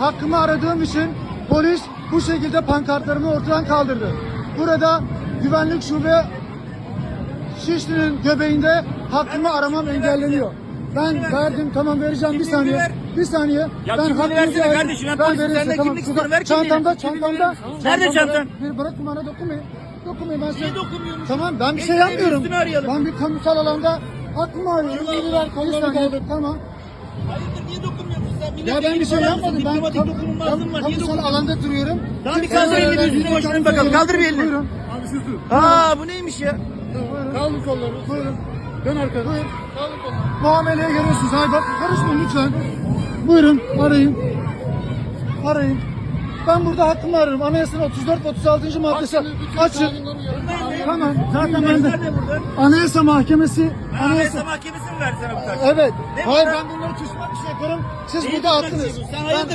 hakkımı aradığım için polis bu şekilde pankartlarımı ortadan kaldırdı. Burada güvenlik şube Şişli'nin göbeğinde hakkımı aramam engelleniyor. Ben verdim tamam vereceğim bir saniye. Bir saniye. Ya ben hakkınızı versene verdim. kardeşim, ben Ben size, tamam. kimlik Şurada- ver. Çantamda çantamda. Nerede çantan? Bir bırakın bana dokunmayın. Dokunmayın ben size. Niye? Tamam ben bir şey yapmıyorum. Ben bir kamusal alanda hakkımı arıyorum. Allah Allah, kaldır. Tamam. Hayırdır? Ya ben bir şey yapmadım. Ben Diplomatik var. Niye alanda duruyorum. Tamam, bir kaldır elini, yüzüne başına bakalım. Kaldır bir elini. Buyurun. Abi siz dur. Aa bu neymiş ya? Buyurun. Kaldır kollarını. Buyurun. Dön arkana. Buyur. Kaldır kollarını. Muameleye görüyorsunuz. Hayır bak karışmayın lütfen. Buyurun arayın. Arayın. Ben burada hakkımı ararım. Anayasanın 34 ve 36. maddesi Açın. Tamam. Zaten ben de? Anayasa Mahkemesi Anayasa Mahkemesi mi verdi sana bu taksi? Evet. Ne Hayır ben bunları tutmak için yaparım. Siz burada istiyorsun? Sen hayırdır?